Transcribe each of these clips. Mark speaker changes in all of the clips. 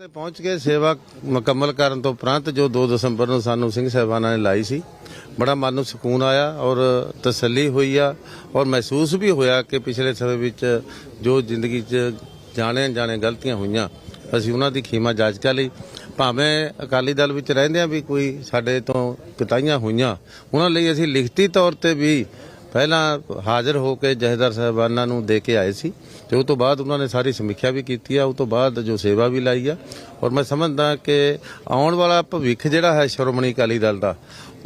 Speaker 1: ਤੇ ਪਹੁੰਚ ਕੇ ਸੇਵਾ ਮੁਕੰਮਲ ਕਰਨ ਤੋਂ ਉਪਰੰਤ ਜੋ 2 ਦਸੰਬਰ ਨੂੰ ਸਾਨੂੰ ਸਿੰਘ ਸਾਹਿਬਾਨਾਂ ਨੇ ਲਾਈ ਸੀ, ਬੜਾ ਮਨ ਨੂੰ ਸਕੂਨ ਆਇਆ ਔਰ ਤਸੱਲੀ ਹੋਈ ਆ ਔਰ ਮਹਿਸੂਸ ਵੀ ਹੋਇਆ ਕਿ ਪਿਛਲੇ ਸਮੇਂ ਵਿੱਚ ਜੋ ਜ਼ਿੰਦਗੀ 'ਚ ਜਾਣੇ ਜਾਣੇ ਗਲਤੀਆਂ ਹੋਈਆਂ, ਅਸੀਂ ਉਹਨਾਂ ਦੀ ਖੀਮਾ ਜਾਂਚ ਕਰ ਲਈ। ਭਾਵੇਂ ਅਕਾਲੀ ਦਲ ਵਿੱਚ ਰਹਿੰਦਿਆਂ ਵੀ ਕੋਈ ਸਾਡੇ ਤੋਂ ਕਿਤਾਈਆਂ ਹੋਈਆਂ, ਉਹਨਾਂ ਲਈ ਅਸੀਂ ਲਿਖਤੀ ਤੌਰ ਤੇ ਵੀ ਪਹਿਲਾਂ ਹਾਜ਼ਰ ਹੋ ਕੇ ਜਹੇਦਾਰ ਸਾਹਿਬਾਨਾਂ ਨੂੰ ਦੇ ਕੇ ਆਏ ਸੀ। ਤੇ ਉਸ ਤੋਂ ਬਾਅਦ ਉਹਨਾਂ ਨੇ ਸਾਰੀ ਸਮੀਖਿਆ ਵੀ ਕੀਤੀ ਆ ਉਸ ਤੋਂ ਬਾਅਦ ਜੋ ਸੇਵਾ ਵੀ ਲਾਈ ਆ। ਔਰ ਮੈਂ ਸਮਝਦਾ ਕਿ ਆਉਣ ਵਾਲਾ ਭਵਿੱਖ ਜਿਹੜਾ ਹੈ ਸ਼੍ਰੋਮਣੀ ਅਕਾਲੀ ਦਲ ਦਾ,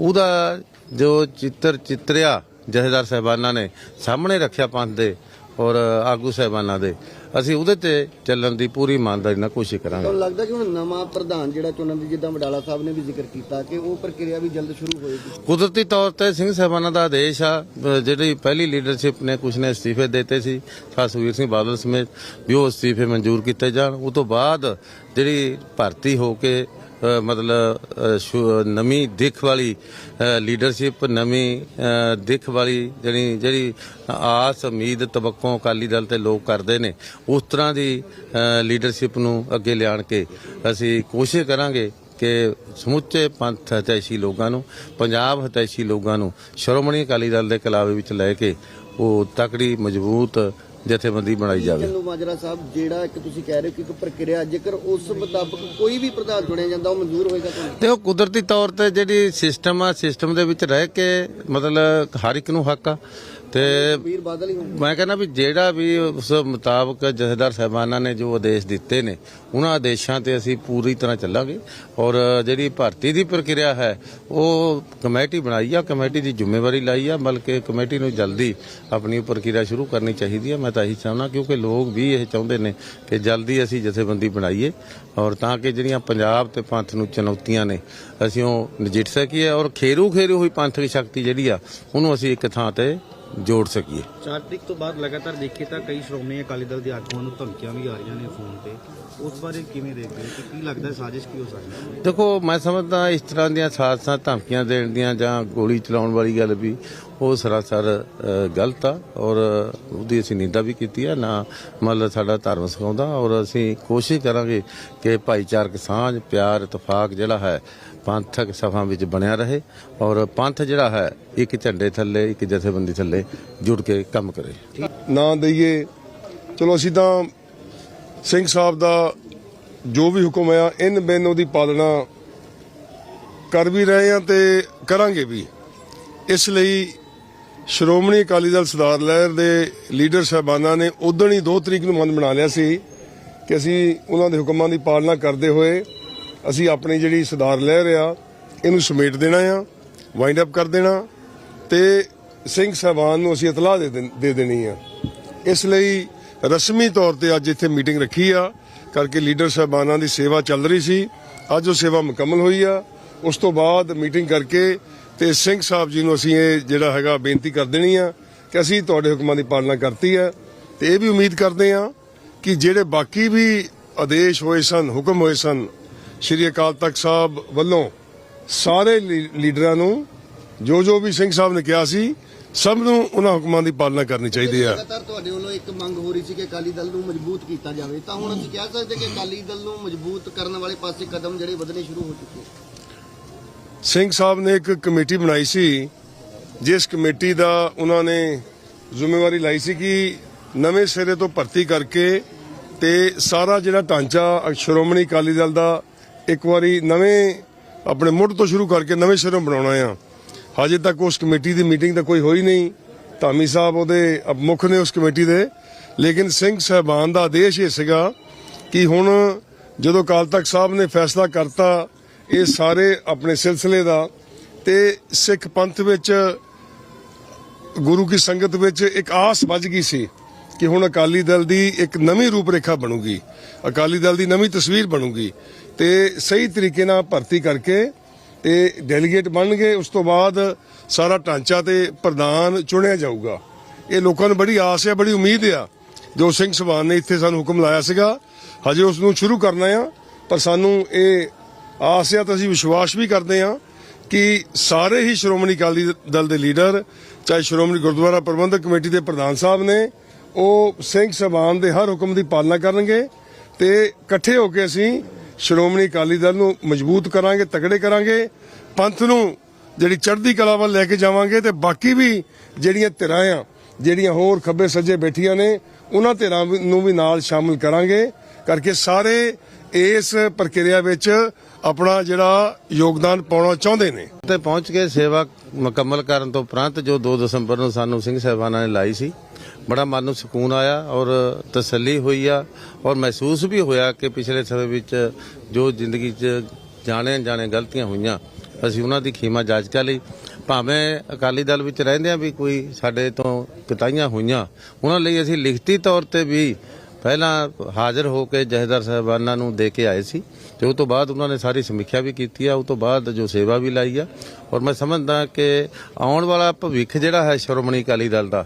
Speaker 1: ਉਹਦਾ ਜੋ ਚਿੱਤਰ ਚਿੱਤਰਿਆ ਜਹੇਦਾਰ ਸਾਹਿਬਾਨਾਂ ਨੇ, ਸਾਹਮਣੇ ਰੱਖਿਆ ਪੰਥ ਦੇ ਔਰ ਆਗੂ ਸਾਹਿਬਾਨਾਂ ਦੇ ਅਸੀਂ ਉਹਦੇ ਤੇ ਚੱਲਣ ਦੀ ਪੂਰੀ ਇਮਾਨਦਾਰੀ ਨਾਲ ਕੋਸ਼ਿਸ਼ ਕਰਾਂਗੇ।
Speaker 2: ਤੁਹਾਨੂੰ ਲੱਗਦਾ ਕਿ ਹੁਣ ਨਵਾਂ ਪ੍ਰਧਾਨ ਜਿਹੜਾ ਚੁਣਨ ਦੀ ਜਿੱਦਾਂ ਵਡਾਲਾ ਸਾਹਿਬ ਨੇ ਵੀ ਜ਼ਿਕਰ ਕੀਤਾ ਕਿ ਉਹ ਪ੍ਰਕਿਰਿਆ ਵੀ ਜਲਦ ਸ਼ੁਰੂ ਹੋਏਗੀ?
Speaker 1: ਕੁਦਰਤੀ ਤੌਰ ਤੇ ਸਿੰਘ ਸਾਹਿਬਾਨਾਂ ਦਾ ਆਦੇਸ਼ ਆ ਅ, ਜਿਹੜੀ ਪਹਿਲੀ ਲੀਡਰਸ਼ਿਪ ਨੇ ਕੁਝ ਨੇ ਅਸਤੀਫੇ ਦਿੱਤੇ ਸੀ ਸੁਖਬੀਰ ਸਿੰਘ ਬਾਦਲ ਸਮੇਤ ਵੀ ਉਹ ਅਸਤੀਫੇ ਮਨਜ਼ੂਰ ਕੀਤੇ ਜਾਣ। ਉਸ ਤੋਂ ਬਾਅਦ ਜਿਹੜੀ ਭਰਤੀ ਹੋ ਕੇ ਮਤਲਬ ਸ਼ੁ- ਨਵੀਂ ਦਿੱਖ ਵਾਲੀ ਲੀਡਰਸ਼ਿਪ ਨਵੀਂ ਦਿੱਖ ਵਾਲੀ ਜਿਹੜੀ ਜਿਹੜੀ ਆਸ, ਉਮੀਦ, ਤਵੱਕੋਂ ਅਕਾਲੀ ਦਲ ਤੇ ਲੋਕ ਕਰਦੇ ਨੇ, ਉਸ ਤਰ੍ਹਾਂ ਦੀ ਲੀਡਰਸ਼ਿਪ ਨੂੰ ਅੱਗੇ ਲਿਆਣ ਕੇ ਅਸੀਂ ਕੋਸ਼ਿਸ਼ ਕਰਾਂਗੇ ਕਿ ਸਮੁੱਚੇ ਪੰਥ ਹਤੈਸ਼ੀ ਲੋਕਾਂ ਨੂੰ, ਪੰਜਾਬ ਹਤੈਸ਼ੀ ਲੋਕਾਂ ਨੂੰ ਸ਼੍ਰੋਮਣੀ ਅਕਾਲੀ ਦਲ ਦੇ ਕਲਾਵੇ ਵਿੱਚ ਲੈ ਕੇ ਉਹ ਤਕੜੀ, ਮਜ਼ਬੂਤ ਜਥੇਬੰਦੀ ਬਣਾਈ ਜਾਵੇ।
Speaker 2: ਚੰਦੂ ਮਾਜਰਾ ਸਾਹਿਬ ਜਿਹੜਾ ਇੱਕ ਤੁਸੀਂ ਕਹਿ ਰਹੇ ਹੋ ਕਿ ਇੱਕ ਪ੍ਰਕਿਰਿਆ ਜੇਕਰ ਉਸ ਮੁਤਾਬਕ ਕੋਈ ਵੀ ਪ੍ਰਧਾਨ ਚੁਣਿਆ ਜਾਂਦਾ ਉਹ ਮਨਜ਼ੂਰ ਹੋਏਗਾ ਤੁਹਾਨੂੰ
Speaker 1: ਦੇਖੋ ਕੁਦਰਤੀ ਤੌਰ ਤੇ ਜਿਹੜੀ ਸਿਸਟਮ ਆ ਸਿਸਟਮ ਦੇ ਵਿੱਚ ਰਹਿ ਕੇ ਮਤਲਬ ਹਰ ਇੱਕ ਨੂੰ ਹੱਕ ਆ। ਤੇ
Speaker 2: ਵੀਰ ਬਾਦਲ ਹੀ ਹੋਣ
Speaker 1: ਮੈਂ ਕਹਿੰਦਾ ਵੀ ਜਿਹੜਾ ਵੀ ਉਸ ਮੁਤਾਬਕ ਜਥੇਦਾਰ ਸਾਹਿਬਾਨਾਂ ਨੇ ਜੋ ਆਦੇਸ਼ ਦਿੱਤੇ ਨੇ ਉਹਨਾਂ ਆਦੇਸ਼ਾਂ ਤੇ ਅਸੀਂ ਪੂਰੀ ਤਰ੍ਹਾਂ ਚੱਲਾਂਗੇ। ਔਰ ਜਿਹੜੀ ਭਰਤੀ ਦੀ ਪ੍ਰਕਿਰਿਆ ਹੈ ਉਹ ਕਮੇਟੀ ਬਣਾਈ ਆ ਕਮੇਟੀ ਦੀ ਜ਼ਿੰਮੇਵਾਰੀ ਲਾਈ ਆ ਬਲਕਿ ਕਮੇਟੀ ਨੂੰ ਜਲਦੀ ਆਪਣੀ ਪ੍ਰਕਿਰਿਆ ਸ਼ੁਰੂ ਕਰਨੀ ਚਾਹੀਦੀ ਹੈ ਮੈਂ ਤਾਂ ਇਹੀ ਚਾਹੁੰਦਾ ਕਿਉਂਕਿ ਲੋਕ ਵੀ ਇਹ ਚਾਹੁੰਦੇ ਨੇ ਕਿ ਜਲਦੀ ਅਸੀਂ ਜਥੇਬੰਦੀ ਬਣਾਈਏ। ਔਰ ਤਾਂ ਕਿ ਜਿਹੜੀਆਂ ਪੰਜਾਬ ਤੇ ਪੰਥ ਨੂੰ ਚੁਣੌਤੀਆਂ ਨੇ ਅਸੀਂ ਉਹ ਨਜਿੱਠ ਸਕੀਏ। ਔਰ ਖੇਰੂ ਖੇਰੂ ਹੋਈ ਪੰਥਕ ਸ਼ਕਤੀ ਜਿਹੜੀ ਆ ਉਹਨੂੰ ਅਸੀਂ ਇੱਕ ਥਾਂ ਤੇ ਜੋੜ ਸਕੀਏ।
Speaker 3: ਚਾਰ ਤਰੀਕ ਤੋਂ ਬਾਅਦ ਲਗਾਤਾਰ ਦੇਖੇ ਤਾਂ ਕਈ ਸ਼੍ਰੋਮਣੀ ਅਕਾਲੀ ਦਲ ਦੇ ਆਗੂਆਂ ਨੂੰ ਧਮਕੀਆਂ ਵੀ ਆ ਰਹੀਆਂ ਨੇ ਫੋਨ ਤੇ। ਉਸ ਬਾਰੇ ਕਿਵੇਂ ਦੇਖਦੇ ਹੋ ਕਿ ਕੀ ਲੱਗਦਾ ਸਾਜ਼ਿਸ਼ ਕੀ ਹੋ ਸਕਦੀ ਹੈ?
Speaker 1: ਦੇਖੋ ਮੈਂ ਸਮਝਦਾ ਇਸ ਤਰ੍ਹਾਂ ਦੀਆਂ ਸਾਜ਼ਸਾਂ ਧਮਕੀਆਂ ਦੇਣ ਦੀਆਂ ਜਾਂ ਗੋਲੀ ਚਲਾਉਣ ਵਾਲੀ ਗੱਲ ਵੀ ਉਹ ਸਰਾਸਰ ਗਲਤ ਆ ਔਰ ਉਹਦੀ ਅਸੀਂ ਨਿੰਦਾ ਵੀ ਕੀਤੀ ਆ। ਨਾ ਮਤਲਬ ਸਾਡਾ ਧਰਮ ਸਿਖਾਉਂਦਾ ਔਰ ਅਸੀਂ ਕੋਸ਼ਿਸ਼ ਕਰਾਂਗੇ ਕਿ ਭਾਈਚਾਰਕ ਸਾਂਝ ਪਿਆਰ ਇਤਫਾਕ ਜਿਹੜਾ ਹੈ ਪੰਥਕ ਸਫ਼ਾਂ ਵਿੱਚ ਬਣਿਆ ਰਹੇ ਔਰ ਪੰਥ ਜਿਹੜਾ ਹੈ, ਇੱਕ ਝੰਡੇ ਥੱਲੇ, ਇੱਕ ਜਥੇਬੰਦੀ ਥੱਲੇ ਜੁੜ ਕੇ ਕੰਮ ਕਰੇ।
Speaker 4: ਨਾ ਦਈਏ। ਚਲੋ, ਅਸੀਂ ਤਾਂ ਸਿੰਘ ਸਾਹਿਬ ਦਾ ਜੋ ਵੀ ਹੁਕਮ ਆ, ਇਨ ਬਿਨ ਉਹਦੀ ਪਾਲਣਾ ਕਰ ਵੀ ਰਹੇ ਆ ਤੇ ਕਰਾਂਗੇ ਵੀ। ਇਸ ਲਈ ਸ਼੍ਰੋਮਣੀ ਅਕਾਲੀ ਦਲ ਸਰਦਾਰ ਲਹਿਰ ਦੇ ਲੀਡਰ ਸਾਹਿਬਾਨਾਂ ਨੇ ਉਦੋਂ ਹੀ 2 ਤਰੀਕ ਨੂੰ ਮਨ ਬਣਾ ਲਿਆ ਸੀ ਕਿ ਅਸੀਂ ਉਹਨਾਂ ਦੇ ਹੁਕਮਾਂ ਦੀ ਪਾਲਣਾ ਕਰਦੇ ਹੋਏ ਅਸੀਂ ਆਪਣੀ ਜਿਹੜੀ ਸਰਦਾਰ ਲਹਿਰ ਆ, ਇਹਨੂੰ ਸਮੇਟ ਦੇਣਾ ਆ ਵਾਈਂਡ ਅਪ ਕਰ ਦੇਣਾ ਤੇ ਸਿੰਘ ਸਾਹਿਬਾਨ ਨੂੰ ਅਸੀਂ ਇਤਲਾਹ ਦੇ ਦੇਣੀ ਆ। ਇਸ ਲਈ ਰਸਮੀ ਤੌਰ ਤੇ ਅੱਜ ਇੱਥੇ ਮੀਟਿੰਗ ਰੱਖੀ ਆ, ਕਰਕੇ ਲੀਡਰ ਸਾਹਿਬਾਨਾਂ ਦੀ ਸੇਵਾ ਚੱਲ ਰਹੀ ਸੀ। ਅੱਜ ਉਹ ਸੇਵਾ ਮੁਕੰਮਲ ਹੋਈ ਆ। ਉਸ ਤੋਂ ਬਾਅਦ ਮੀਟਿੰਗ ਕਰਕੇ ਤੇ ਸਿੰਘ ਸਾਹਿਬ ਜੀ ਨੂੰ ਅਸੀਂ ਇਹ ਜਿਹੜਾ ਹੈਗਾ ਬੇਨਤੀ ਕਰ ਦੇਣੀ ਆ ਕਿ ਅਸੀਂ ਤੁਹਾਡੇ ਹੁਕਮਾਂ ਦੀ ਪਾਲਣਾ ਕਰਤੀ ਹੈ ਤੇ ਇਹ ਵੀ ਉਮੀਦ ਕਰਦੇ ਆ ਕਿ ਜਿਹੜੇ ਬਾਕੀ ਵੀ ਆਦੇਸ਼ ਹੋਏ ਸਨ, ਹੁਕਮ ਹੋਏ ਸਨ ਸ਼੍ਰੀ ਅਕਾਲ ਤਖਤ ਸਾਹਿਬ ਵੱਲੋਂ ਸਾਰੇ ਲੀਡਰਾਂ ਨੂੰ ਜੋ ਜੋ ਵੀ ਸਿੰਘ ਸਾਹਿਬ ਨੇ ਕਿਹਾ ਸੀ ਸਭ ਨੂੰ ਉਹਨਾਂ ਹੁਕਮਾਂ ਦੀ ਪਾਲਣਾ ਕਰਨੀ ਚਾਹੀਦੀ ਹੈ
Speaker 2: ਲਗਾਤਾਰ ਤੁਹਾਡੇ ਵੱਲੋਂ ਇੱਕ ਮੰਗ ਹੋ ਰਹੀ ਸੀ ਕਿ ਅਕਾਲੀ ਦਲ ਨੂੰ ਮਜ਼ਬੂਤ ਕੀਤਾ ਜਾਵੇ। ਤਾਂ ਹੁਣ ਅਸੀਂ ਕਹਿ ਸਕਦੇ ਕਿ ਅਕਾਲੀ ਦਲ ਨੂੰ ਮਜ਼ਬੂਤ ਕਰਨ ਵਾਲੇ ਪਾਸੇ ਕਦਮ ਜਿਹੜੇ ਵਧਣੇ ਸ਼ੁਰੂ ਹੋ ਚੁੱਕੇ
Speaker 4: ਸਿੰਘ ਸਾਹਿਬ ਨੇ ਇੱਕ ਕਮੇਟੀ ਬਣਾਈ ਸੀ ਜਿਸ ਕਮੇਟੀ ਦਾ ਉਹਨਾਂ ਨੇ ਜ਼ਿੰਮੇਵਾਰੀ ਲਈ ਸੀ ਕਿ ਨਵੇਂ ਸਿਰੇ ਤੋਂ ਭਰਤੀ ਕਰਕੇ ਤੇ ਸਾਰਾ ਜਿਹੜਾ ਢਾਂਚਾ ਸ਼੍ਰੋਮਣੀ ਅਕਾਲੀ ਦਲ ਦਾ ਇੱਕ ਵਾਰੀ ਨਵੇਂ ਆਪਣੇ ਮੁੱਢ ਤੋਂ ਸ਼ੁਰੂ ਕਰਕੇ ਨਵੇਂ ਸਿਰੋਂ ਬਣਾਉਣਾ ਆ। ਹਜੇ ਤੱਕ ਉਸ ਕਮੇਟੀ ਦੀ ਮੀਟਿੰਗ ਤਾਂ ਕੋਈ ਹੋਈ ਨਹੀਂ। ਧਾਮੀ ਸਾਹਿਬ ਉਹਦੇ ਮੁੱਖ ਨੇ ਉਸ ਕਮੇਟੀ ਦੇ। ਲੇਕਿਨ ਸਿੰਘ ਸਾਹਿਬਾਨ ਦਾ ਆਦੇਸ਼ ਇਹ ਸੀਗਾ ਕਿ ਹੁਣ ਜਦੋਂ ਅਕਾਲ ਤਖਤ ਸਾਹਿਬ ਨੇ ਫੈਸਲਾ ਕਰਤਾ, ਇਹ ਸਾਰੇ ਆਪਣੇ ਸਿਲਸਿਲੇ ਦਾ ਤੇ ਸਿੱਖ ਪੰਥ ਵਿੱਚ, ਗੁਰੂ ਕੀ ਸੰਗਤ ਵਿੱਚ ਇੱਕ ਆਸ ਵੱਜ ਗਈ ਸੀ ਕਿ ਹੁਣ ਅਕਾਲੀ ਦਲ ਦੀ ਇੱਕ ਨਵੀਂ ਰੂਪਰੇਖਾ ਬਣੂਗੀ। ਅਕਾਲੀ ਦਲ ਦੀ ਨਵੀਂ ਤਸਵੀਰ ਬਣੂਗੀ। ਤੇ ਸਹੀ ਤਰੀਕੇ ਨਾਲ ਭਰਤੀ ਕਰਕੇ ਤੇ ਡੈਲੀਗੇਟ ਬਣਨਗੇ, ਉਸ ਤੋਂ ਬਾਅਦ ਸਾਰਾ ਢਾਂਚਾ ਤੇ ਪ੍ਰਧਾਨ ਚੁਣਿਆ ਜਾਊਗਾ। ਇਹ ਲੋਕਾਂ ਨੂੰ ਬੜੀ ਆਸ ਹੈ, ਬੜੀ ਉਮੀਦ ਆ ਜੋ ਸਿੰਘ ਸਭਾਨ ਨੇ ਇੱਥੇ ਸਾਨੂੰ ਹੁਕਮ ਲਾਇਆ ਸੀਗਾ, ਹਜੇ ਉਸ ਨੂੰ ਸ਼ੁਰੂ ਕਰਨਾ ਆ, ਪਰ ਸਾਨੂੰ ਇਹ ਆਸ ਆ ਤਾਂ ਅਸੀਂ ਵਿਸ਼ਵਾਸ ਵੀ ਕਰਦੇ ਆ ਕਿ ਸਾਰੇ ਹੀ ਸ਼੍ਰੋਮਣੀ ਅਕਾਲੀ ਦਲ ਦੇ ਲੀਡਰ, ਚਾਹੇ ਸ਼੍ਰੋਮਣੀ ਗੁਰਦੁਆਰਾ ਪ੍ਰਬੰਧਕ ਕਮੇਟੀ ਦੇ ਪ੍ਰਧਾਨ ਸਾਹਿਬ ਨੇ, ਉਹ ਸਿੰਘ ਸਭਾਨ ਦੇ ਹਰ ਹੁਕਮ ਦੀ ਪਾਲਣਾ ਕਰਨਗੇ ਤੇ ਇਕੱਠੇ ਹੋ ਕੇ ਅਸੀਂ ਸ਼੍ਰੋਮਣੀ ਅਕਾਲੀ ਦਲ ਨੂੰ ਮਜ਼ਬੂਤ ਕਰਾਂਗੇ, ਤਗੜੇ ਕਰਾਂਗੇ, ਪੰਥ ਨੂੰ ਜਿਹੜੀ ਚੜ੍ਹਦੀ ਕਲਾ ਵੱਲ ਲੈ ਕੇ ਜਾਵਾਂਗੇ ਤੇ ਬਾਕੀ ਵੀ ਜਿਹੜੀਆਂ ਧਿਰਾਂ ਆ, ਜਿਹੜੀਆਂ ਹੋਰ ਖੱਬੇ ਸੱਜੇ ਬੈਠੀਆਂ ਨੇ, ਉਹਨਾਂ ਧਿਰਾਂ ਵੀ- ਨੂੰ ਵੀ ਨਾਲ ਸ਼ਾਮਲ ਕਰਾਂਗੇ, ਕਰਕੇ ਸਾਰੇ ਇਸ ਪ੍ਰਕਿਰਿਆ ਵਿੱਚ ਆਪਣਾ ਜਿਹੜਾ ਯੋਗਦਾਨ ਪਾਉਣਾ ਚਾਹੁੰਦੇ ਨੇ।
Speaker 1: ਤੇ ਪਹੁੰਚ ਕੇ ਸੇਵਾ ਮੁਕੰਮਲ ਕਰਨ ਤੋਂ ਉਪਰੰਤ ਜੋ 2 ਦਸੰਬਰ ਨੂੰ ਸਾਨੂੰ ਸਿੰਘ ਸਾਹਿਬਾਨਾਂ ਨੇ ਲਾਈ ਸੀ, ਬੜਾ ਮਨ ਨੂੰ ਸਕੂਨ ਆਇਆ ਔਰ ਤਸੱਲੀ ਹੋਈ ਆ ਔਰ ਮਹਿਸੂਸ ਵੀ ਹੋਇਆ ਕਿ ਪਿਛਲੇ ਸਮੇਂ ਵਿੱਚ ਜੋ ਜ਼ਿੰਦਗੀ 'ਚ ਜਾਣੇ ਜਾਣੇ ਗਲਤੀਆਂ ਹੋਈਆਂ, ਅਸੀਂ ਉਹਨਾਂ ਦੀ ਖੀਮਾ ਜਾਂਚ ਕਰ ਲਈ। ਭਾਵੇਂ ਅਕਾਲੀ ਦਲ ਵਿੱਚ ਰਹਿੰਦੇ ਆ ਵੀ ਕੋਈ ਸਾਡੇ ਤੋਂ ਕਿਤਾਈਆਂ ਹੋਈਆਂ, ਉਹਨਾਂ ਲਈ ਅਸੀਂ ਲਿਖਤੀ ਤੌਰ ਤੇ ਵੀ ਪਹਿਲਾਂ ਹਾਜ਼ਰ ਹੋ ਕੇ ਜਹੇਦਾਰ ਸਾਹਿਬਾਨਾਂ ਨੂੰ ਦੇ ਕੇ ਆਏ ਸੀ ਤੇ ਉਹ ਤੋਂ ਬਾਅਦ ਉਹਨਾਂ ਨੇ ਸਾਰੀ ਸਮੀਖਿਆ ਵੀ ਕੀਤੀ ਆ, ਉਹ ਤੋਂ ਬਾਅਦ ਜੋ ਸੇਵਾ ਵੀ ਲਾਈ ਆ। ਔਰ ਮੈਂ ਸਮਝਦਾ ਕਿ ਆਉਣ ਵਾਲਾ ਭਵਿੱਖ ਜਿਹੜਾ ਹੈ ਸ਼੍ਰੋਮਣੀ ਅਕਾਲੀ ਦਲ ਦਾ,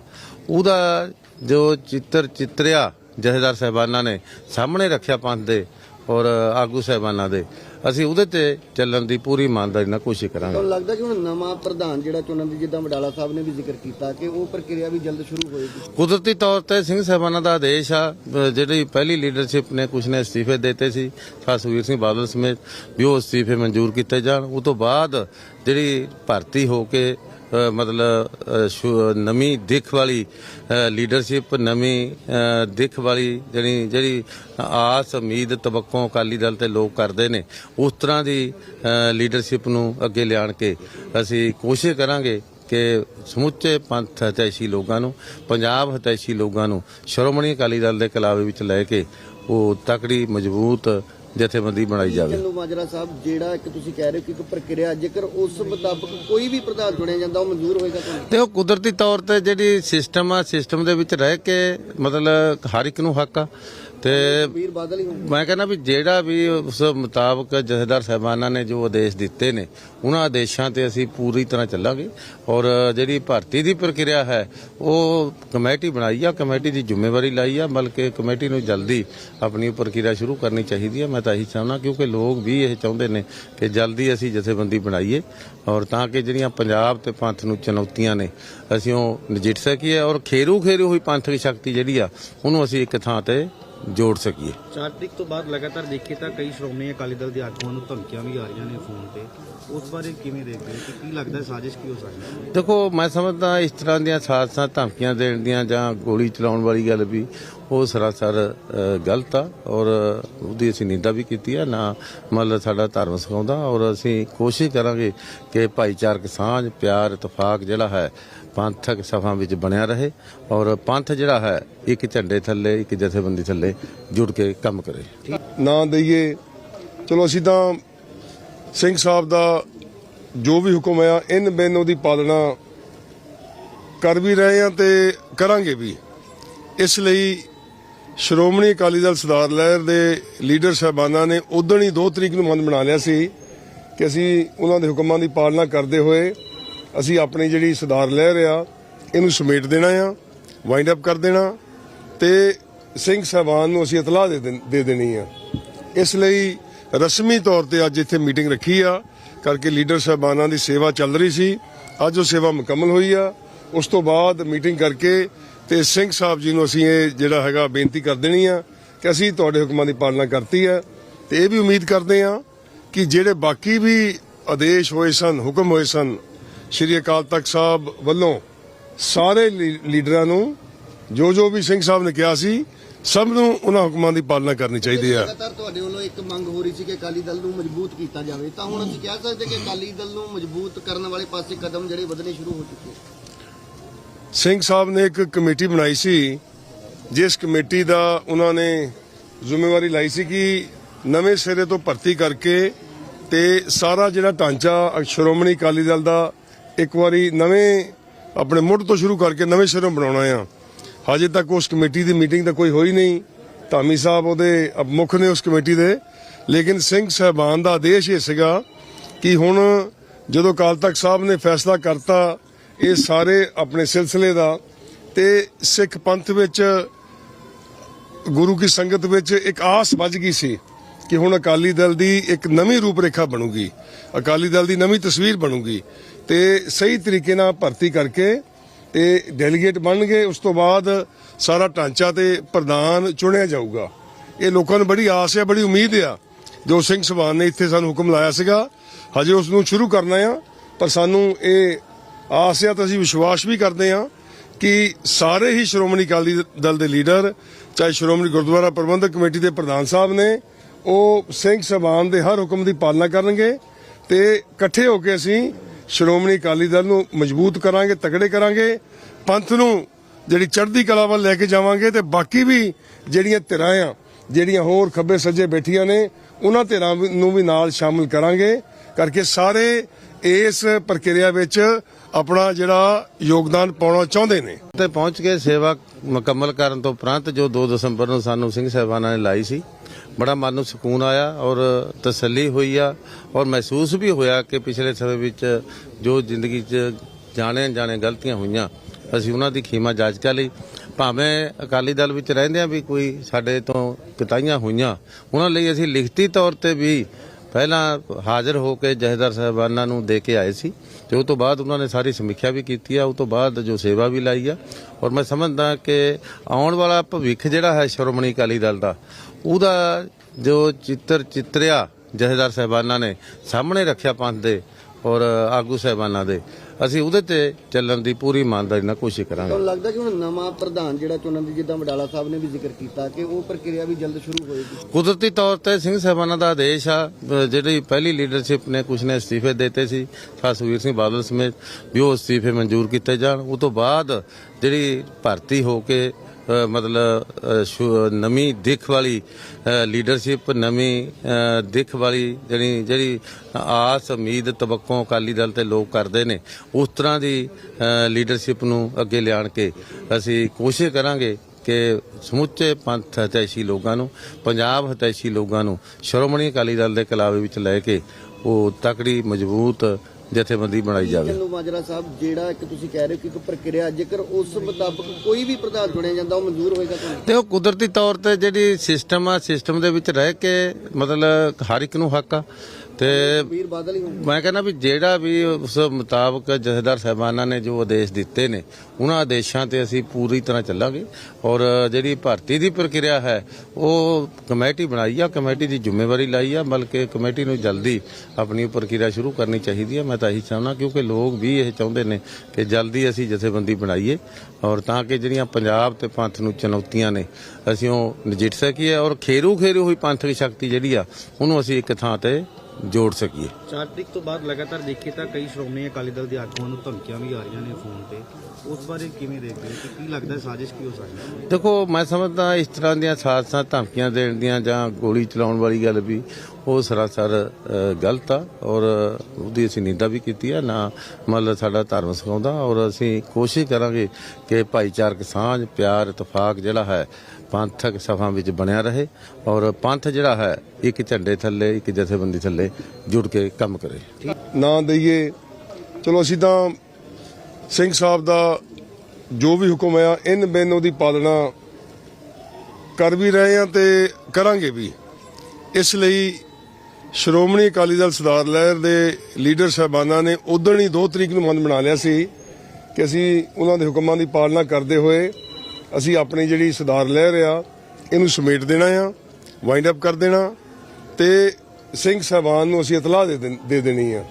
Speaker 1: ਉਹਦਾ ਜੋ ਚਿੱਤਰ ਚਿੱਤਰਿਆ ਜਹੇਦਾਰ ਸਾਹਿਬਾਨਾਂ ਨੇ ਸਾਹਮਣੇ ਰੱਖਿਆ ਪੰਥ ਦੇ ਔਰ ਆਗੂ ਸਾਹਿਬਾਨਾਂ ਦੇ। ਅਸੀਂ ਉਹਦੇ ਤੇ ਚੱਲਣ ਦੀ ਪੂਰੀ ਇਮਾਨਦਾਰੀ ਨਾਲ ਕੋਸ਼ਿਸ਼ ਕਰਾਂਗੇ।
Speaker 2: ਤੁਹਾਨੂੰ ਲੱਗਦਾ ਕਿ ਹੁਣ ਨਵਾਂ ਪ੍ਰਧਾਨ ਜਿਹੜਾ ਚੁਣਨ ਦੀ ਜਿੱਦਾਂ ਵਡਾਲਾ ਸਾਹਿਬ ਨੇ ਵੀ ਜ਼ਿਕਰ ਕੀਤਾ ਕਿ ਉਹ ਪ੍ਰਕਿਰਿਆ ਵੀ ਜਲਦ ਸ਼ੁਰੂ ਹੋਏਗੀ?
Speaker 1: ਕੁਦਰਤੀ ਤੌਰ ਤੇ ਸਿੰਘ ਸਾਹਿਬਾਨਾਂ ਦਾ ਆਦੇਸ਼ ਆ। ਅ, ਜਿਹੜੀ ਪਹਿਲੀ ਲੀਡਰਸ਼ਿਪ ਨੇ ਕੁਝ ਨੇ ਅਸਤੀਫੇ ਦਿੱਤੇ ਸੀ ਸੁਖਬੀਰ ਸਿੰਘ ਬਾਦਲ ਸਮੇਤ ਵੀ ਉਹ ਅਸਤੀਫੇ ਮਨਜ਼ੂਰ ਕੀਤੇ ਜਾਣ। ਉਸ ਤੋਂ ਬਾਅਦ ਜਿਹੜੀ ਭਰਤੀ ਹੋ ਕੇ ਮਤਲਬ ਅ, ਨਵੀਂ ਦਿੱਖ ਵਾਲੀ ਲੀਡਰਸ਼ਿਪ ਨਵੀਂ ਦਿੱਖ ਵਾਲੀ ਜਿਹੜੀ ਜਿਹੜੀ ਆਸ ਉਮੀਦ ਤਵੱਕੋਂ ਅਕਾਲੀ ਦਲ ਤੇ ਲੋਕ ਕਰਦੇ ਨੇ ਉਸ ਤਰ੍ਹਾਂ ਦੀ ਲੀਡਰਸ਼ਿਪ ਨੂੰ ਅੱਗੇ ਲਿਆਣ ਕੇ ਅਸੀਂ ਕੋਸ਼ਿਸ਼ ਕਰਾਂਗੇ ਕਿ ਸਮੁੱਚੇ ਪੰਥ ਹਤੈਸ਼ੀ ਲੋਕਾਂ ਨੂੰ ਪੰਜਾਬ ਹਤੈਸ਼ੀ ਲੋਕਾਂ ਨੂੰ ਸ਼੍ਰੋਮਣੀ ਅਕਾਲੀ ਦਲ ਦੇ ਕਲਾਵੇ ਵਿੱਚ ਲੈ ਕੇ ਉਹ ਤਕੜੀ ਮਜ਼ਬੂਤ ਜਥੇਬੰਦੀ ਬਣਾਈ ਜਾਵੇ।
Speaker 2: ਚੰਨੂ ਮਾਜਰਾ ਸਾਹਿਬ ਜਿਹੜਾ ਇੱਕ ਤੁਸੀਂ ਕਹਿ ਰਹੇ ਹੋ ਕਿ ਇੱਕ ਪ੍ਰਕਿਰਿਆ ਜੇਕਰ ਉਸ ਮੁਤਾਬਕ ਕੋਈ ਵੀ ਪ੍ਰਧਾਨ ਚੁਣਿਆ ਜਾਂਦਾ ਉਹ ਮਨਜ਼ੂਰ ਹੋਏਗਾ ਤੁਹਾਨੂੰ?
Speaker 1: ਤੇ ਉਹ ਕੁਦਰਤੀ ਤੌਰ ਤੇ ਜਿਹੜੀ ਸਿਸਟਮ ਆ ਸਿਸਟਮ ਦੇ ਵਿੱਚ ਰਹਿ ਕੇ ਮਤਲਬ ਹਰ ਇੱਕ ਨੂੰ ਹੱਕ ਆ। ਤੇ
Speaker 2: ਵੀਰ ਬਾਦਲ ਹੀ ਹੋਣਗੇ।
Speaker 1: ਮੈਂ ਕਹਿੰਦਾ ਵੀ ਜਿਹੜਾ ਵੀ ਉਸ ਮੁਤਾਬਕ ਜਥੇਦਾਰ ਸਾਹਿਬਾਨਾਂ ਨੇ ਜੋ ਆਦੇਸ਼ ਦਿੱਤੇ ਨੇ ਉਹਨਾਂ ਆਦੇਸ਼ਾਂ ਤੇ ਅਸੀਂ ਪੂਰੀ ਤਰ੍ਹਾਂ ਚੱਲਾਂਗੇ। ਔਰ ਜਿਹੜੀ ਭਰਤੀ ਦੀ ਪ੍ਰਕਿਰਿਆ ਹੈ ਉਹ ਕਮੇਟੀ ਬਣਾਈ ਆ ਕਮੇਟੀ ਦੀ ਜ਼ਿੰਮੇਵਾਰੀ ਲਾਈ ਆ ਬਲਕਿ ਕਮੇਟੀ ਨੂੰ ਜਲਦੀ ਆਪਣੀ ਪ੍ਰਕਿਰਿਆ ਸ਼ੁਰੂ ਕਰਨੀ ਚਾਹੀਦੀ ਆ। ਮੈਂ ਤਾਂ ਇਹੀ ਚਾਹੁੰਦਾ ਕਿਉਂਕਿ ਲੋਕ ਵੀ ਇਹ ਚਾਹੁੰਦੇ ਨੇ ਕਿ ਜਲਦੀ ਅਸੀਂ ਜਥੇਬੰਦੀ ਬਣਾਈਏ। ਔਰ ਤਾਂ ਕਿ ਜਿਹੜੀਆਂ ਪੰਜਾਬ ਤੇ ਪੰਥ ਨੂੰ ਚੁਣੌਤੀਆਂ ਨੇ ਅਸੀਂ ਉਹ ਨਜਿੱਠ ਸਕੀਏ ਔਰ ਖੇਰੂ ਖੇਰੂ ਹੋਈ ਪੰਥਕ ਸ਼ਕਤੀ ਜਿਹੜੀ ਆ ਉਹਨੂੰ ਅਸੀਂ ਇੱਕ ਥਾਂ ਤੇ ਜੋੜ ਸਕੀਏ।
Speaker 3: ਚਾਰ ਤਰੀਕ ਤੋਂ ਬਾਅਦ ਲਗਾਤਾਰ ਦੇਖੀਏ ਤਾਂ ਕਈ ਸ਼੍ਰੋਮਣੀ ਅਕਾਲੀ ਦਲ ਦੇ ਆਗੂਆਂ ਨੂੰ ਧਮਕੀਆਂ ਵੀ ਆ ਰਹੀਆਂ ਨੇ ਫੋਨ ਤੇ। ਉਸ ਬਾਰੇ ਕਿਵੇਂ ਦੇਖਦੇ ਹੋ ਕਿ ਕੀ ਲੱਗਦਾ ਸਾਜ਼ਿਸ਼ ਕੀ ਹੋ ਸਕਦੀ ਹੈ?
Speaker 1: ਦੇਖੋ ਮੈਂ ਸਮਝਦਾ ਇਸ ਤਰ੍ਹਾਂ ਦੀਆਂ ਸਾਜ਼ਸਾਂ ਧਮਕੀਆਂ ਦੇਣ ਦੀਆਂ ਜਾਂ ਗੋਲੀ ਚਲਾਉਣ ਵਾਲੀ ਗੱਲ ਵੀ ਉਹ ਸਰਾਸਰ ਗਲਤ ਆ ਔਰ ਉਹਦੀ ਅਸੀਂ ਨਿੰਦਾ ਵੀ ਕੀਤੀ ਆ, ਨਾ ਮਤਲਬ ਸਾਡਾ ਧਰਮ ਸਿਖਾਉਂਦਾ ਔਰ ਅਸੀਂ ਕੋਸ਼ਿਸ਼ ਕਰਾਂਗੇ ਕਿ ਭਾਈਚਾਰਕ ਸਾਂਝ, ਪਿਆਰ, ਇਤਫਾਕ ਜਿਹੜਾ ਹੈ, ਪੰਥਕ ਸਫ਼ਾਂ ਵਿੱਚ ਬਣਿਆ ਰਹੇ ਔਰ ਪੰਥ ਜਿਹੜਾ ਹੈ, ਇੱਕ ਝੰਡੇ ਥੱਲੇ, ਇੱਕ ਜਥੇਬੰਦੀ ਥੱਲੇ ਜੁੜ ਕੇ ਕੰਮ ਕਰੇ।
Speaker 4: ਨਾ ਦਈਏ, ਚਲੋ ਅਸੀਂ ਤਾਂ ਸਿੰਘ ਸਾਹਿਬ ਦਾ ਜੋ ਵੀ ਹੁਕਮ ਆ, ਇਨ ਬਿਨ ਉਹਦੀ ਪਾਲਣਾ ਕਰ ਵੀ ਰਹੇ ਆ ਤੇ ਕਰਾਂਗੇ ਵੀ। ਇਸ ਲਈ ਸ਼੍ਰੋਮਣੀ ਅਕਾਲੀ ਦਲ ਸਰਦਾਰ ਲਹਿਰ ਦੇ ਲੀਡਰ ਸਾਹਿਬਾਨਾਂ ਨੇ ਉਦੋਂ ਹੀ 2 ਤਰੀਕ ਨੂੰ ਮਨ ਬਣਾ ਲਿਆ ਸੀ ਕਿ ਅਸੀਂ ਉਹਨਾਂ ਦੇ ਹੁਕਮਾਂ ਦੀ ਪਾਲਣਾ ਕਰਦੇ ਹੋਏ ਅਸੀਂ ਆਪਣੀ ਜਿਹੜੀ ਸਰਦਾਰ ਲਹਿਰ ਆ, ਇਹਨੂੰ ਸਮੇਟ ਦੇਣਾ ਆ ਵਾਈਂਡ ਅਪ ਕਰ ਦੇਣਾ ਤੇ ਸਿੰਘ ਸਾਹਿਬਾਨ ਨੂੰ ਅਸੀਂ ਇਤਲਾਹ ਦੇ ਦੇ ਦੇਣੀ ਆ। ਇਸ ਲਈ ਰਸਮੀ ਤੌਰ ਤੇ ਅੱਜ ਇੱਥੇ ਮੀਟਿੰਗ ਰੱਖੀ ਆ, ਕਰਕੇ ਲੀਡਰ ਸਾਹਿਬਾਨਾਂ ਦੀ ਸੇਵਾ ਚੱਲ ਰਹੀ ਸੀ। ਅੱਜ ਉਹ ਸੇਵਾ ਮੁਕੰਮਲ ਹੋਈ ਆ। ਉਸ ਤੋਂ ਬਾਅਦ ਮੀਟਿੰਗ ਕਰਕੇ ਤੇ ਸਿੰਘ ਸਾਹਿਬ ਜੀ ਨੂੰ ਅਸੀਂ ਇਹ ਜਿਹੜਾ ਹੈਗਾ ਬੇਨਤੀ ਕਰ ਦੇਣੀ ਆ ਕਿ ਅਸੀਂ ਤੁਹਾਡੇ ਹੁਕਮਾਂ ਦੀ ਪਾਲਣਾ ਕਰਤੀ ਆ ਤੇ ਇਹ ਵੀ ਉਮੀਦ ਕਰਦੇ ਆ ਕਿ ਜਿਹੜੇ ਬਾਕੀ ਵੀ ਆਦੇਸ਼ ਹੋਏ ਸਨ, ਹੁਕਮ ਹੋਏ ਸਨ, ਸ਼੍ਰੀ ਅਕਾਲ ਤਖਤ ਸਾਹਿਬ ਵੱਲੋਂ ਸਾਰੇ ਲੀਡਰਾਂ ਨੂੰ ਜੋ ਜੋ ਵੀ ਸਿੰਘ ਸਾਹਿਬ ਨੇ ਕਿਹਾ ਸੀ, ਸਭ ਨੂੰ ਉਹਨਾਂ ਹੁਕਮਾਂ ਦੀ ਪਾਲਣਾ ਕਰਨੀ ਚਾਹੀਦੀ ਆ।
Speaker 2: ਲਗਾਤਾਰ ਤੁਹਾਡੇ ਵੱਲੋਂ ਇੱਕ ਮੰਗ ਹੋ ਰਹੀ ਸੀ ਕਿ ਅਕਾਲੀ ਦਲ ਨੂੰ ਮਜ਼ਬੂਤ ਕੀਤਾ ਜਾਵੇ। ਤਾਂ ਹੁਣ ਅਸੀਂ ਕਹਿ ਸਕਦੇ ਕਿ ਅਕਾਲੀ ਦਲ ਨੂੰ ਮਜ਼ਬੂਤ ਕਰਨ ਵਾਲੇ ਪਾਸੇ ਕਦਮ ਜਿਹੜੇ ਵਧਣੇ ਸ਼ੁਰੂ ਹੋ ਚੁੱਕੇ
Speaker 4: ਸਿੰਘ ਸਾਹਿਬ ਨੇ ਇੱਕ ਕਮੇਟੀ ਬਣਾਈ ਸੀ, ਜਿਸ ਕਮੇਟੀ ਦਾ ਉਹਨਾਂ ਨੇ ਜ਼ਿੰਮੇਵਾਰੀ ਲਈ ਸੀ ਕਿ ਨਵੇਂ ਸਿਰੇ ਤੋਂ ਭਰਤੀ ਕਰਕੇ ਤੇ ਸਾਰਾ ਜਿਹੜਾ ਢਾਂਚਾ ਸ਼੍ਰੋਮਣੀ ਅਕਾਲੀ ਦਲ ਦਾ ਇੱਕ ਵਾਰੀ ਨਵੇਂ, ਆਪਣੇ ਮੁੱਢ ਤੋਂ ਸ਼ੁਰੂ ਕਰਕੇ ਨਵੇਂ ਸਿਰੋਂ ਬਣਾਉਣਾ ਆ। ਹਜੇ ਤੱਕ ਉਸ ਕਮੇਟੀ ਦੀ ਮੀਟਿੰਗ ਤਾਂ ਕੋਈ ਹੋਈ ਨਹੀਂ। ਧਾਮੀ ਸਾਹਿਬ ਉਹਦੇ ਮੁੱਖ ਨੇ ਉਸ ਕਮੇਟੀ ਦੇ। ਲੇਕਿਨ ਸਿੰਘ ਸਾਹਿਬਾਨ ਦਾ ਆਦੇਸ਼ ਇਹ ਸੀਗਾ ਕਿ ਹੁਣ ਜਦੋਂ ਅਕਾਲ ਤਖਤ ਸਾਹਿਬ ਨੇ ਫੈਸਲਾ ਕਰਤਾ ਇਹ ਸਾਰੇ ਆਪਣੇ ਸਿਲਸਿਲੇ ਦਾ ਤੇ ਸਿੱਖ ਪੰਥ ਵਿੱਚ, ਗੁਰੂ ਕੀ ਸੰਗਤ ਵਿੱਚ ਇੱਕ ਆਸ ਵੱਜ ਗਈ ਸੀ ਕਿ ਹੁਣ ਅਕਾਲੀ ਦਲ ਦੀ ਇੱਕ ਨਵੀਂ ਰੂਪਰੇਖਾ ਬਣੂਗੀ। ਅਕਾਲੀ ਦਲ ਦੀ ਨਵੀਂ ਤਸਵੀਰ ਬਣੂਗੀ ਤੇ ਸਹੀ ਤਰੀਕੇ ਨਾਲ ਭਰਤੀ ਕਰਕੇ ਤੇ ਡੈਲੀਗੇਟ ਬਣਨਗੇ। ਉਸ ਤੋਂ ਬਾਅਦ ਸਾਰਾ ਢਾਂਚਾ ਤੇ ਪ੍ਰਧਾਨ ਚੁਣਿਆ ਜਾਊਗਾ। ਇਹ ਲੋਕਾਂ ਨੂੰ ਬੜੀ ਆਸ ਹੈ ਬੜੀ ਉਮੀਦ ਆ। ਜੋ ਸਿੰਘ ਸਭਾਨ ਨੇ ਇੱਥੇ ਸਾਨੂੰ ਹੁਕਮ ਲਾਇਆ ਸੀਗਾ, ਹਜੇ ਉਸ ਨੂੰ ਸ਼ੁਰੂ ਕਰਨਾ ਆ, ਪਰ ਸਾਨੂੰ ਇਹ ਆਸ ਆ ਤਾਂ ਅਸੀਂ ਵਿਸ਼ਵਾਸ ਵੀ ਕਰਦੇ ਹਾਂ ਕਿ ਸਾਰੇ ਹੀ ਸ਼੍ਰੋਮਣੀ ਅਕਾਲੀ ਦਲ ਦੇ ਲੀਡਰ, ਚਾਹੇ ਸ਼੍ਰੋਮਣੀ ਗੁਰਦੁਆਰਾ ਪ੍ਰਬੰਧਕ ਕਮੇਟੀ ਦੇ ਪ੍ਰਧਾਨ ਸਾਹਿਬ ਨੇ, ਉਹ ਸਿੰਘ ਸਭਾਨ ਦੇ ਹਰ ਹੁਕਮ ਦੀ ਪਾਲਣਾ ਕਰਨਗੇ ਤੇ ਇਕੱਠੇ ਹੋ ਕੇ ਅਸੀਂ ਸ਼੍ਰੋਮਣੀ ਅਕਾਲੀ ਦਲ ਨੂੰ ਮਜ਼ਬੂਤ ਕਰਾਂਗੇ, ਤਕੜੇ ਕਰਾਂਗੇ। ਪੰਥ ਨੂੰ ਜਿਹੜੀ ਚੜ੍ਹਦੀ ਕਲਾ ਵੱਲ ਲੈ ਕੇ ਜਾਵਾਂਗੇ ਤੇ ਬਾਕੀ ਵੀ ਜਿਹੜੀਆਂ ਧਿਰਾਂ ਆ, ਜਿਹੜੀਆਂ ਹੋਰ ਖੱਬੇ ਸੱਜੇ ਬੈਠੀਆਂ ਨੇ, ਉਹਨਾਂ ਧਿਰਾਂ ਵੀ- ਨੂੰ ਵੀ ਨਾਲ ਸ਼ਾਮਲ ਕਰਾਂਗੇ। ਕਰਕੇ ਸਾਰੇ ਇਸ ਪ੍ਰਕਿਰਿਆ ਵਿੱਚ ਆਪਣਾ ਜਿਹੜਾ ਯੋਗਦਾਨ ਪਾਉਣਾ ਚਾਹੁੰਦੇ ਨੇ।
Speaker 1: ਤੇ ਪਹੁੰਚ ਕੇ ਸੇਵਾ ਮੁਕੰਮਲ ਕਰਨ ਤੋਂ ਉਪਰੰਤ ਜੋ 2 ਦਸੰਬਰ ਨੂੰ ਸਾਨੂੰ ਸਿੰਘ ਸਾਹਿਬਾਨਾਂ ਨੇ ਲਾਈ ਸੀ, ਬੜਾ ਮਨ ਨੂੰ ਸਕੂਨ ਆਇਆ ਔਰ ਤਸੱਲੀ ਹੋਈ ਆ ਔਰ ਮਹਿਸੂਸ ਵੀ ਹੋਇਆ ਕਿ ਪਿਛਲੇ ਸਮੇਂ ਵਿੱਚ ਜੋ ਜ਼ਿੰਦਗੀ 'ਚ ਜਾਣੇ ਜਾਣੇ ਗਲਤੀਆਂ ਹੋਈਆਂ, ਅਸੀਂ ਉਹਨਾਂ ਦੀ ਖੀਮਾ ਜਾਂਚ ਕਰ ਲਈ। ਭਾਵੇਂ ਅਕਾਲੀ ਦਲ ਵਿੱਚ ਰਹਿੰਦੇ ਆ ਵੀ ਕੋਈ ਸਾਡੇ ਤੋਂ ਕਿਤਾਈਆਂ ਹੋਈਆਂ, ਉਹਨਾਂ ਲਈ ਅਸੀਂ ਲਿਖਤੀ ਤੌਰ ਤੇ ਵੀ ਪਹਿਲਾਂ ਹਾਜ਼ਰ ਹੋ ਕੇ ਜਹੇਦਾਰ ਸਾਹਿਬਾਨਾਂ ਨੂੰ ਦੇ ਕੇ ਆਏ ਸੀ ਤੇ ਉਹ ਤੋਂ ਬਾਅਦ ਉਹਨਾਂ ਨੇ ਸਾਰੀ ਸਮੀਖਿਆ ਵੀ ਕੀਤੀ ਆ, ਉਹ ਤੋਂ ਬਾਅਦ ਜੋ ਸੇਵਾ ਵੀ ਲਾਈ ਆ। ਔਰ ਮੈਂ ਸਮਝਦਾ ਕਿ ਆਉਣ ਵਾਲਾ ਭਵਿੱਖ ਜਿਹੜਾ ਹੈ ਸ਼੍ਰੋਮਣੀ ਅਕਾਲੀ ਦਲ ਦਾ, ਉਹਦਾ ਜੋ ਚਿੱਤਰ ਚਿੱਤਰਿਆ ਜਹੇਦਾਰ ਸਾਹਿਬਾਨਾਂ ਨੇ ਸਾਹਮਣੇ ਰੱਖਿਆ ਪੰਥ ਦੇ ਔਰ ਆਗੂ ਸਾਹਿਬਾਨਾਂ ਦੇ ਅਸੀਂ ਉਹਦੇ ਤੇ ਚੱਲਣ ਦੀ ਪੂਰੀ ਇਮਾਨਦਾਰੀ ਨਾਲ ਕੋਸ਼ਿਸ਼ ਕਰਾਂਗੇ।
Speaker 2: ਤੁਹਾਨੂੰ ਲੱਗਦਾ ਕਿ ਹੁਣ ਨਵਾਂ ਪ੍ਰਧਾਨ ਜਿਹੜਾ ਚੁਣਨ ਦੀ ਜਿੱਦਾਂ ਵਡਾਲਾ ਸਾਹਿਬ ਨੇ ਵੀ ਜ਼ਿਕਰ ਕੀਤਾ ਕਿ ਉਹ ਪ੍ਰਕਿਰਿਆ ਵੀ ਜਲਦ ਸ਼ੁਰੂ ਹੋਏਗੀ?
Speaker 1: ਕੁਦਰਤੀ ਤੌਰ ਤੇ ਸਿੰਘ ਸਾਹਿਬਾਨਾਂ ਦਾ ਆਦੇਸ਼ ਆ ਜਿਹੜੀ ਪਹਿਲੀ ਲੀਡਰਸ਼ਿਪ ਨੇ ਕੁਝ ਨੇ ਅਸਤੀਫੇ ਦਿੱਤੇ ਸੀ ਸੁਖਬੀਰ ਸਿੰਘ ਬਾਦਲ ਸਮੇਤ ਵੀ ਉਹ ਅਸਤੀਫੇ ਮਨਜ਼ੂਰ ਕੀਤੇ ਜਾਣ। ਉਹ ਤੋਂ ਬਾਅਦ ਜਿਹੜੀ ਭਰਤੀ ਹੋ ਕੇ ਮਤਲਬ ਅ, ਨਵੀਂ ਦਿੱਖ ਵਾਲੀ ਲੀਡਰਸ਼ਿਪ ਨਵੀਂ ਦਿੱਖ ਵਾਲੀ ਜਿਹੜੀ ਜਿਹੜੀ ਆਸ ਉਮੀਦ ਤਵੱਕੋਂ ਅਕਾਲੀ ਦਲ ਤੇ ਲੋਕ ਕਰਦੇ ਨੇ ਉਸ ਤਰ੍ਹਾਂ ਦੀ ਲੀਡਰਸ਼ਿਪ ਨੂੰ ਅੱਗੇ ਲਿਆਣ ਕੇ ਅਸੀਂ ਕੋਸ਼ਿਸ਼ ਕਰਾਂਗੇ ਕਿ ਸਮੁੱਚੇ ਪੰਥ ਹਤੈਸ਼ੀ ਲੋਕਾਂ ਨੂੰ ਪੰਜਾਬ ਹਤੈਸ਼ੀ ਲੋਕਾਂ ਨੂੰ ਸ਼੍ਰੋਮਣੀ ਅਕਾਲੀ ਦਲ ਦੇ ਕਲਾਵੇ ਵਿੱਚ ਲੈ ਕੇ ਉਹ ਤਕੜੀ ਮਜ਼ਬੂਤ ਜਥੇਬੰਦੀ ਬਣਾਈ ਜਾਵੇ।
Speaker 2: ਚੰਨੂ ਮਾਜਰਾ ਸਾਹਿਬ ਜਿਹੜਾ ਇੱਕ ਤੁਸੀਂ ਕਹਿ ਰਹੇ ਹੋ ਕਿ ਇੱਕ ਪ੍ਰਕਿਰਿਆ ਜੇਕਰ ਉਸ ਮੁਤਾਬਕ ਕੋਈ ਵੀ ਪ੍ਰਧਾਨ ਚੁਣਿਆ ਜਾਂਦਾ ਉਹ ਮਨਜ਼ੂਰ ਹੋਏਗਾ ਤੁਹਾਨੂੰ?
Speaker 1: ਤੇ ਉਹ ਕੁਦਰਤੀ ਤੌਰ ਤੇ ਜਿਹੜੀ ਸਿਸਟਮ ਆ ਸਿਸਟਮ ਦੇ ਵਿੱਚ ਰਹਿ ਕੇ ਮਤਲਬ ਹਰ ਇੱਕ ਨੂੰ ਹੱਕ ਆ। ਤੇ ਮੈਂ ਕਹਿੰਦਾ ਵੀ ਜਿਹੜਾ ਵੀ ਉਸ ਮੁਤਾਬਕ ਜਥੇਦਾਰ ਸਾਹਿਬਾਨਾਂ ਨੇ ਜੋ ਆਦੇਸ਼ ਦਿੱਤੇ ਨੇ ਉਹਨਾਂ ਆਦੇਸ਼ਾਂ ਤੇ ਅਸੀਂ ਪੂਰੀ ਤਰ੍ਹਾਂ ਚੱਲਾਂਗੇ ਔਰ ਜਿਹੜੀ ਭਰਤੀ ਦੀ ਪ੍ਰਕਿਰਿਆ ਹੈ ਉਹ ਕਮੇਟੀ ਬਣਾਈ ਆ ਕਮੇਟੀ ਦੀ ਜ਼ਿੰਮੇਵਾਰੀ ਲਾਈ ਆ ਬਲਕਿ ਕਮੇਟੀ ਨੂੰ ਜਲਦੀ ਆਪਣੀ ਪ੍ਰਕਿਰਿਆ ਸ਼ੁਰੂ ਕਰਨੀ ਚਾਹੀਦੀ ਹੈ ਮੈਂ ਤਾਂ ਇਹੀ ਚਾਹੁੰਦਾ ਕਿਉਂਕਿ ਲੋਕ ਵੀ ਇਹ ਚਾਹੁੰਦੇ ਨੇ ਕਿ ਜਲਦੀ ਅਸੀਂ ਜਥੇਬੰਦੀ ਬਣਾਈਏ ਔਰ ਤਾਂ ਕਿ ਜਿਹੜੀਆਂ ਪੰਜਾਬ ਤੇ ਪੰਥ ਨੂੰ ਚੁਣੌਤੀਆਂ ਨੇ ਅਸੀਂ ਉਹ ਨਜਿੱਠ ਸਕੀਏ ਔਰ ਖੇਰੂ ਖੇਰੂ ਹੋਈ ਪੰਥਕ ਸ਼ਕਤੀ ਜਿਹੜੀ ਆ ਉਹਨੂੰ ਅਸੀਂ ਇੱਕ ਥਾਂ ਤੇ ਜੋੜ ਸਕੀਏ।
Speaker 3: ਚਾਰ ਤਰੀਕ ਤੋਂ ਬਾਅਦ ਲਗਾਤਾਰ ਦੇਖੀਏ ਤਾਂ ਕਈ ਸ਼੍ਰੋਮਣੀ ਅਕਾਲੀ ਦਲ ਦੇ ਆਗੂਆਂ ਨੂੰ ਧਮਕੀਆਂ ਵੀ ਆ ਰਹੀਆਂ ਨੇ ਫੋਨ ਤੇ। ਉਸ ਬਾਰੇ ਕਿਵੇਂ ਦੇਖਦੇ ਹੋ? ਕਿ ਕੀ ਲੱਗਦਾ ਸਾਜ਼ਿਸ਼ ਕੀ ਹੋ ਸਕਦੀ ਹੈ?
Speaker 1: ਦੇਖੋ ਮੈਂ ਸਮਝਦਾ ਇਸ ਤਰ੍ਹਾਂ ਦੀਆਂ ਸਾਜ਼ਸਾਂ ਧਮਕੀਆਂ ਦੇਣ ਦੀਆਂ ਜਾਂ ਗੋਲੀ ਚਲਾਉਣ ਵਾਲੀ ਗੱਲ ਵੀ ਉਹ ਸਰਾਸਰ ਗਲਤ ਆ ਔਰ ਉਹਦੀ ਅਸੀਂ ਨਿੰਦਾ ਵੀ ਕੀਤੀ ਆ। ਨਾ ਮਤਲਬ ਸਾਡਾ ਧਰਮ ਸਿਖਾਉਂਦਾ ਔਰ ਅਸੀਂ ਕੋਸ਼ਿਸ਼ ਕਰਾਂਗੇ ਕਿ ਭਾਈਚਾਰਕ ਸਾਂਝ ਪਿਆਰ ਇਤਫਾਕ ਜਿਹੜਾ ਹੈ ਪੰਥਕ ਸਫ਼ਾਂ ਵਿੱਚ ਬਣਿਆ ਰਹੇ ਔਰ ਪੰਥ ਜਿਹੜਾ ਹੈ, ਇੱਕ ਝੰਡੇ ਥੱਲੇ, ਇੱਕ ਜਥੇਬੰਦੀ ਥੱਲੇ ਜੁੜ ਕੇ ਕੰਮ ਕਰੇ।
Speaker 4: ਨਾ ਦਈਏ। ਚਲੋ, ਅਸੀਂ ਤਾਂ ਸਿੰਘ ਸਾਹਿਬ ਦਾ ਜੋ ਵੀ ਹੁਕਮ ਆ, ਇਨ ਬਿਨ ਉਹਦੀ ਪਾਲਣਾ ਕਰ ਵੀ ਰਹੇ ਆ ਤੇ ਕਰਾਂਗੇ ਵੀ। ਇਸ ਲਈ ਸ਼੍ਰੋਮਣੀ ਅਕਾਲੀ ਦਲ ਸਰਦਾਰ ਲਹਿਰ ਦੇ ਲੀਡਰ ਸਾਹਿਬਾਨਾਂ ਨੇ ਉਦੋਂ ਹੀ 2 ਤਰੀਕ ਨੂੰ ਮਨ ਬਣਾ ਲਿਆ ਸੀ ਕਿ ਅਸੀਂ ਉਹਨਾਂ ਦੇ ਹੁਕਮਾਂ ਦੀ ਪਾਲਣਾ ਕਰਦੇ ਹੋਏ ਅਸੀਂ ਆਪਣੀ ਜਿਹੜੀ ਸੁਧਾਰ ਲਹਿਰ ਆ, ਇਹਨੂੰ ਸਮੇਟ ਦੇਣਾ ਆ ਵਾਈਂਡ ਅਪ ਕਰ ਦੇਣਾ ਤੇ ਸਿੰਘ ਸਾਹਿਬਾਨ ਨੂੰ ਅਸੀਂ ਇਤਲਾਹ ਦੇ ਦੇ ਦੇਣੀ ਆ।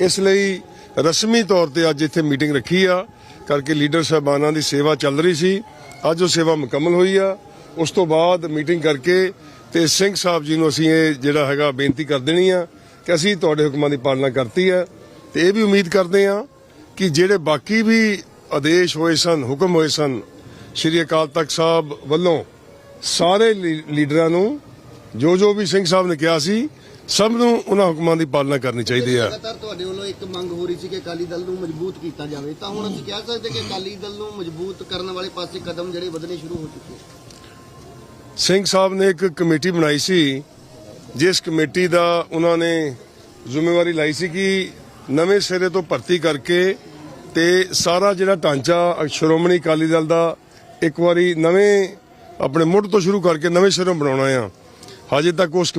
Speaker 4: ਇਸ ਲਈ ਰਸਮੀ ਤੌਰ ਤੇ ਅੱਜ ਇੱਥੇ ਮੀਟਿੰਗ ਰੱਖੀ ਆ, ਕਰਕੇ ਲੀਡਰ ਸਾਹਿਬਾਨਾਂ ਦੀ ਸੇਵਾ ਚੱਲ ਰਹੀ ਸੀ। ਅੱਜ ਉਹ ਸੇਵਾ ਮੁਕੰਮਲ ਹੋਈ ਆ। ਉਸ ਤੋਂ ਬਾਅਦ ਮੀਟਿੰਗ ਕਰਕੇ ਤੇ ਸਿੰਘ ਸਾਹਿਬ ਜੀ ਨੂੰ ਅਸੀਂ ਇਹ ਜਿਹੜਾ ਹੈਗਾ ਬੇਨਤੀ ਕਰ ਦੇਣੀ ਆ ਕਿ ਅਸੀਂ ਤੁਹਾਡੇ ਹੁਕਮਾਂ ਦੀ ਪਾਲਣਾ ਕਰਤੀ ਆ। ਤੇ ਇਹ ਵੀ ਉਮੀਦ ਕਰਦੇ ਆ ਕਿ ਜਿਹੜੇ ਬਾਕੀ ਵੀ ਆਦੇਸ਼ ਹੋਏ ਸਨ, ਹੁਕਮ ਹੋਏ ਸਨ ਸ਼੍ਰੀ ਅਕਾਲ ਤਖਤ ਸਾਹਿਬ ਵੱਲੋਂ ਸਾਰੇ ਲੀਡਰਾਂ ਨੂੰ ਜੋ ਜੋ ਵੀ ਸਿੰਘ ਸਾਹਿਬ ਨੇ ਕਿਹਾ ਸੀ ਸਭ ਨੂੰ ਉਹਨਾਂ ਹੁਕਮਾਂ ਦੀ ਪਾਲਣਾ ਕਰਨੀ ਚਾਹੀਦੀ ਆ।
Speaker 2: ਲਗਾਤਾਰ ਤੁਹਾਡੇ ਵੱਲੋਂ ਇੱਕ ਮੰਗ ਹੋ ਰਹੀ ਸੀ ਕਿ ਅਕਾਲੀ ਦਲ ਨੂੰ ਮਜ਼ਬੂਤ ਕੀਤਾ ਜਾਵੇ। ਤਾਂ ਹੁਣ ਅਸੀਂ ਕਹਿ ਸਕਦੇ ਕਿ ਅਕਾਲੀ ਦਲ ਨੂੰ ਮਜ਼ਬੂਤ ਕਰਨ ਵਾਲੇ ਪਾਸੇ ਕਦਮ ਜਿਹੜੇ ਵਧਣੇ ਸ਼ੁਰੂ ਹੋ ਚੁੱਕੇ
Speaker 4: ਸਿੰਘ ਸਾਹਿਬ ਨੇ ਇੱਕ ਕਮੇਟੀ ਬਣਾਈ ਸੀ ਜਿਸ ਕਮੇਟੀ ਦਾ ਉਹਨਾਂ ਨੇ ਜ਼ਿੰਮੇਵਾਰੀ ਲਈ ਸੀ ਕਿ ਨਵੇਂ ਸਿਰੇ ਤੋਂ ਭਰਤੀ ਕਰਕੇ ਤੇ ਸਾਰਾ ਜਿਹੜਾ ਢਾਂਚਾ ਸ਼੍ਰੋਮਣੀ ਅਕਾਲੀ ਦਲ ਦਾ ਇੱਕ ਵਾਰੀ ਨਵੇਂ ਆਪਣੇ ਮੁੱਢ ਤੋਂ ਸ਼ੁਰੂ ਕਰਕੇ ਨਵੇਂ ਸਿਰੋਂ ਬਣਾਉਣਾ ਆ। ਹਜੇ ਤੱਕ ਉਸ